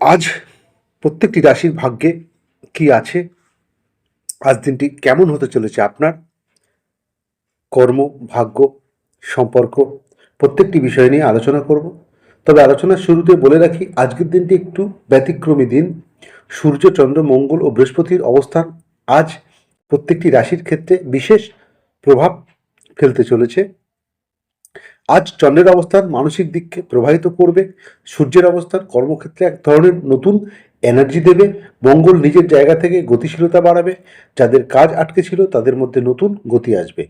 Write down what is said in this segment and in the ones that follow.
আজ প্রত্যেকটি রাশির ভাগ্যে কি আছে? আজ দিনটি কেমন হতে চলেছে আপনার? কর্ম, ভাগ্য, সম্পর্ক, প্রত্যেকটি বিষয় নিয়ে আলোচনা করব। তবে আলোচনার শুরুতে বলে রাখি, আজকের দিনটি একটু ব্যতিক্রমী দিন। সূর্য, চন্দ্র, মঙ্গল ও বৃহস্পতির অবস্থান আজ প্রত্যেকটি রাশির ক্ষেত্রে বিশেষ প্রভাব ফেলতে চলেছে। আজ চন্দ্রের অবস্থান মানসিক দিককে প্রভাবিত করবে, সূর্যের অবস্থান কর্মক্ষেত্রে এক ধরনের নতুন এনার্জি দেবে, মঙ্গল নিজের জায়গা থেকে গতিশীলতা বাড়াবে, যাদের কাজ আটকে ছিল তাদের মধ্যে নতুন গতি আসবে।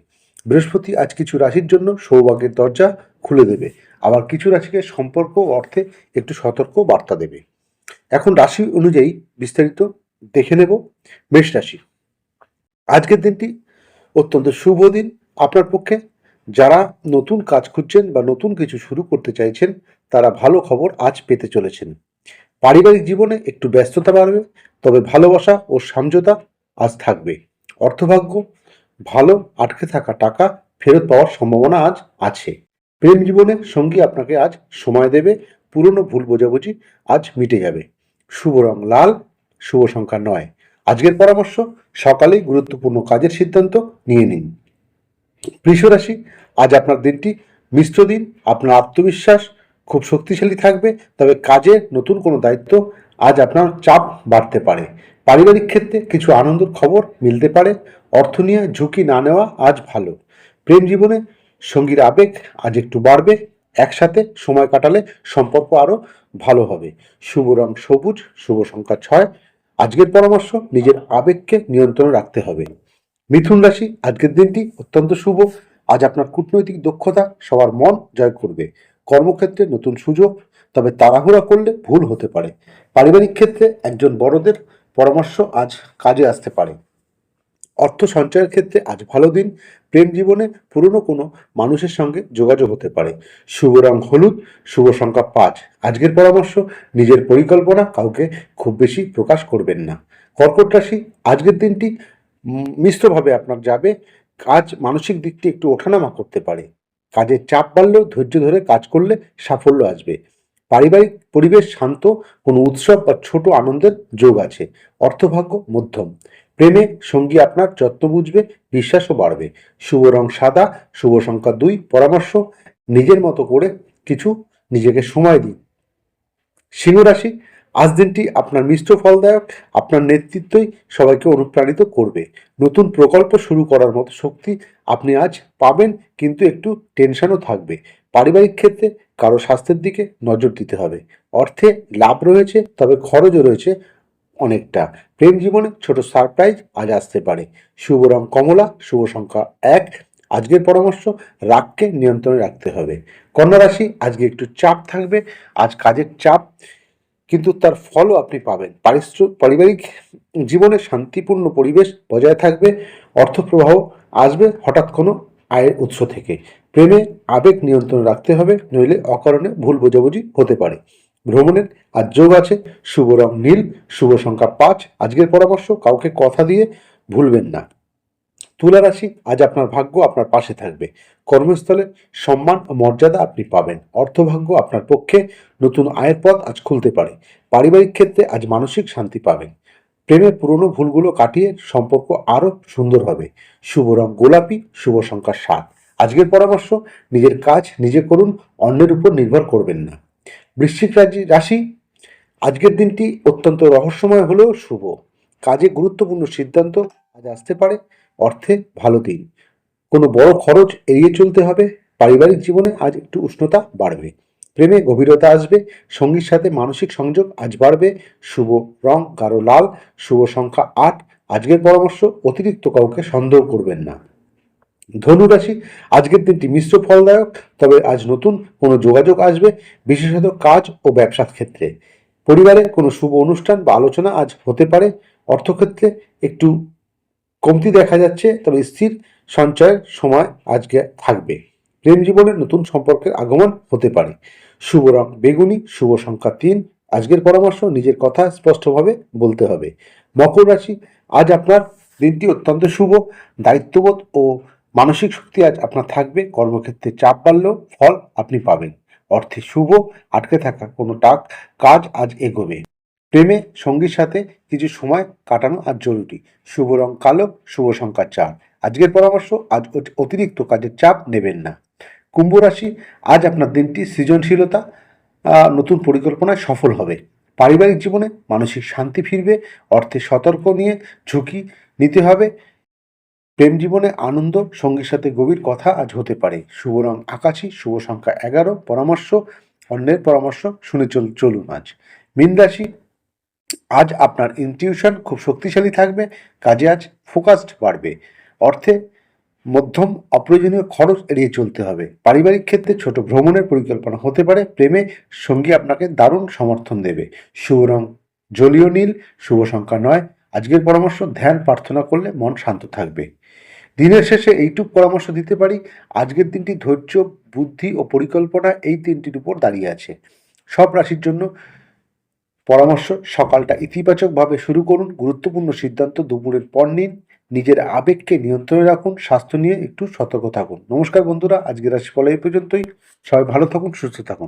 বৃহস্পতি আজ কিছু রাশির জন্য সৌভাগ্যের দরজা খুলে দেবে, আবার কিছু রাশিকে সম্পর্ক অর্থে একটু সতর্ক বার্তা দেবে। এখন রাশি অনুযায়ী বিস্তারিত দেখে নেব মেষ রাশি। আজকের দিনটি অত্যন্ত শুভ দিন আপনার পক্ষে। যারা নতুন কাজ খুঁজছেন বা নতুন কিছু শুরু করতে চাইছেন, তারা ভালো খবর আজ পেতে চলেছেন। পারিবারিক জীবনে একটু ব্যস্ততা বাড়বে, তবে ভালোবাসা ও সমঝোতা আজ থাকবে। অর্থভাগ্য, ভালো আটকে থাকা টাকা ফেরত পাওয়ার সম্ভাবনা আজ আছে। প্রেম জীবনে সঙ্গী আপনাকে আজ সময় দেবে, পুরনো ভুল বোঝাবুঝি আজ মিটে যাবে। শুভ রং লাল, শুভ সংখ্যা নয়। আজকের পরামর্শ, সকালেই গুরুত্বপূর্ণ কাজের সিদ্ধান্ত নিয়ে নিন। বৃষ রাশি আজ আপনার দিনটি মিশ্র দিন, আপনার আত্মবিশ্বাস খুব শক্তিশালী থাকবে, তবে কাজে নতুন কোনো দায়িত্ব আজ আপনার চাপ বাড়তে পারে। পারিবারিক ক্ষেত্রে কিছু আনন্দের খবর মিলতে পারে, অর্থ নিয়ে ঝুঁকি না নেওয়া আজ ভালো। প্রেম জীবনে সঙ্গীর আবেগ আজ একটু বাড়বে, একসাথে সময় কাটালে সম্পর্ক আরও ভালো হবে। শুভ রং সবুজ, শুভ সংখ্যা ছয়, আজকের পরামর্শ নিজের আবেগকে নিয়ন্ত্রণে রাখতে হবে। মিথুন রাশি আজকের দিনটি অত্যন্ত শুভ আজ আপনার কূটনৈতিক দক্ষতা সবার মন জয় করবে। কর্মক্ষেত্রে নতুন সুযোগ, তবে তাড়াহুড়া করলে ভুল হতে পারে। পারিবারিক ক্ষেত্রে একজন বড়দের পরামর্শ আজ কাজে আসতে পারে। অর্থ সঞ্চয়ের ক্ষেত্রে আজ ভালো দিন, প্রেম জীবনে পুরনো কোনো মানুষের সঙ্গে যোগাযোগ হতে পারে। শুভ রং হলুদ, শুভ সংখ্যা পাঁচ। আজকের পরামর্শ, নিজের পরিকল্পনা কাউকে খুব বেশি প্রকাশ করবেন না। কর্কট রাশি আজকের দিনটি মিশ্রভাবে আপনার যাবে। কাজ মানসিক দিকটি একটু ওঠানামা করতে পারে। কাজের চাপ বাড়লেও ধৈর্য ধরে কাজ করলে সাফল্য আসবে। পারিবারিক পরিবেশ শান্ত, কোনো উৎসব বা ছোট আনন্দের যোগ আছে। অর্থভাগ্য মধ্যম। প্রেমে সঙ্গী আপনার যত্ন বুঝবে, বিশ্বাসও বাড়বে। শুভ রং সাদা, শুভ সংখ্যা দুই, পরামর্শ, নিজের মতো করে কিছু নিজেকে সময় দিন। সিংহ রাশি আজ দিনটি আপনার মিশ্র ফলদায়ক, আপনার নেতৃত্বই সবাইকে অনুপ্রাণিত করবে। নতুন প্রকল্প শুরু করার মতো শক্তি আপনি আজ পাবেন, কিন্তু একটু টেনশনও থাকবে। পারিবারিক ক্ষেত্রে কারও স্বাস্থ্যের দিকে নজর দিতে হবে। অর্থে লাভ রয়েছে, তবে খরচও রয়েছে অনেকটা। প্রেম জীবনে ছোট সারপ্রাইজ আজ আসতে পারে। শুভ রং কমলা, শুভ সংখ্যা এক। আজকের পরামর্শ, রাগকে নিয়ন্ত্রণে রাখতে হবে। কন্যা রাশি, আজকে একটু চাপ থাকবে। আজ কাজের চাপ কিন্তু তার ফলও আপনি পাবেন। পারিবারিক জীবনে শান্তিপূর্ণ পরিবেশ বজায় থাকবে, অর্থপ্রবাহ আসবে হঠাৎ কোনো আয়ের উৎস থেকে। প্রেমে আবেগ নিয়ন্ত্রণ রাখতে হবে, নইলে অকারণে ভুল বোঝাবুঝি হতে পারে। ভ্রমণের আর যোগ আছে শুভ রং নীল, শুভ সংখ্যা পাঁচ। আজকের পরামর্শ, কাউকে কথা দিয়ে ভুলবেন না। তুলা রাশি, আজ আপনার ভাগ্য আপনার পাশে থাকবে। কর্মস্থলে সম্মান ও মর্যাদা আপনি পাবেন। অর্থভাগ্য আপনার পক্ষে নতুন আয়ের পথ আজ খুলতে পারে। পারিবারিক ক্ষেত্রে আজ মানসিক শান্তি পাবেন। প্রেমের পুরনো ভুলগুলো কাটিয়ে সম্পর্ক আরও সুন্দর হবে। শুভ রং গোলাপি, শুভ সংখ্যা সাত। আজকের পরামর্শ, নিজের কাজ নিজে করুন, অন্যের উপর নির্ভর করবেন না। বৃশ্চিক রাশি, আজকের দিনটি অত্যন্ত রহস্যময় হলেও শুভ। কাজে গুরুত্বপূর্ণ সিদ্ধান্ত আজ আসতে পারে। অর্থে ভালো দিন। কোনো বড় খরচ এড়িয়ে চলতে হবে। পারিবারিক জীবনে আজ একটু উষ্ণতা বাড়বে। প্রেমে গভীরতা আসবে। সঙ্গীর সাথে মানসিক সংযোগ আজ বাড়বে। শুভ রং গাঢ় লাল, শুভ সংখ্যা আট। আজকের পরামর্শ, অতিরিক্ত কাউকে সন্দেহ করবেন না। ধনু রাশি, আজকের দিনটি মিশ্র ফলদায়ক, তবে আজ নতুন কোনো যোগাযোগ আসবে, বিশেষত কাজ ও ব্যবসার ক্ষেত্রে। পরিবারে কোনো শুভ অনুষ্ঠান বা আলোচনা আজ হতে পারে। অর্থক্ষেত্রে একটু কমতি দেখা যাচ্ছে, তবে স্থির সঞ্চয়ের সময় আজকে থাকবে। প্রেম জীবনে নতুন সম্পর্কের আগমন হতে পারে। শুভ রং বেগুনি, শুভ সংখ্যা তিন। আজকের পরামর্শ, নিজের কথা স্পষ্টভাবে বলতে হবে। মকর রাশি, আজ আপনার দিনটি অত্যন্ত শুভ। দায়িত্ববোধ ও মানসিক শক্তি আজ আপনার থাকবে। কর্মক্ষেত্রে চাপ বাড়লেও ফল আপনি পাবেন। অর্থে শুভ, আটকে থাকা কোনো টাক কাজ আজ এগোবে। প্রেমে সঙ্গীর সাথে কিছু সময় কাটানো আজ জরুরি। শুভ রং কালো, শুভ সংখ্যা চার। আজকের পরামর্শ, আজ অতিরিক্ত কাজের চাপ নেবেন না। কুম্ভ রাশি, আজ আপনার দিনটি সৃজনশীলতা নতুন পরিকল্পনায় সফল হবে। পারিবারিক জীবনে মানসিক শান্তি ফিরবে অর্থে সতর্ক নিয়ে ঝুঁকি নিতে হবে। প্রেম জীবনে আনন্দ, সঙ্গীর সাথে গভীর কথা আজ হতে পারে। শুভ রং আকাশি, শুভ সংখ্যা এগারো। পরামর্শ, অন্যের পরামর্শ শুনে চল চলুন আজ। মীন রাশি আজ আপনার ইনটিউশন খুব শক্তিশালী থাকবে, কাজে আজ ফোকাসড বাড়বে। অর্থে মধ্যম অপ্রয়োজনীয় খরচ এড়িয়ে চলতে হবে। পারিবারিক ক্ষেত্রে ছোট ভ্রমণের পরিকল্পনা হতে পারে, প্রেমে সঙ্গী আপনাকে দারুণ সমর্থন দেবে। শুভ রং, জলীয় নীল, শুভ সংখ্যা নয়, আজকের পরামর্শ ধ্যান, প্রার্থনা করলে মন শান্ত থাকবে। দিনের শেষে এইটুক পরামর্শ দিতে পারি, আজকের দিনটি ধৈর্য, বুদ্ধি ও পরিকল্পনা এই তিনটির উপর দাঁড়িয়ে আছে। সব রাশির জন্য পরামর্শ, সকালটা ইতিবাচকভাবে শুরু করুন, গুরুত্বপূর্ণ সিদ্ধান্ত, দুপুরের পর নিন, নিজের আবেগকে নিয়ন্ত্রণে রাখুন, স্বাস্থ্য নিয়ে একটু সতর্ক থাকুন। নমস্কার বন্ধুরা, আজকের রাশিফল এই পর্যন্তই। সবাই ভালো থাকুন, সুস্থ থাকুন।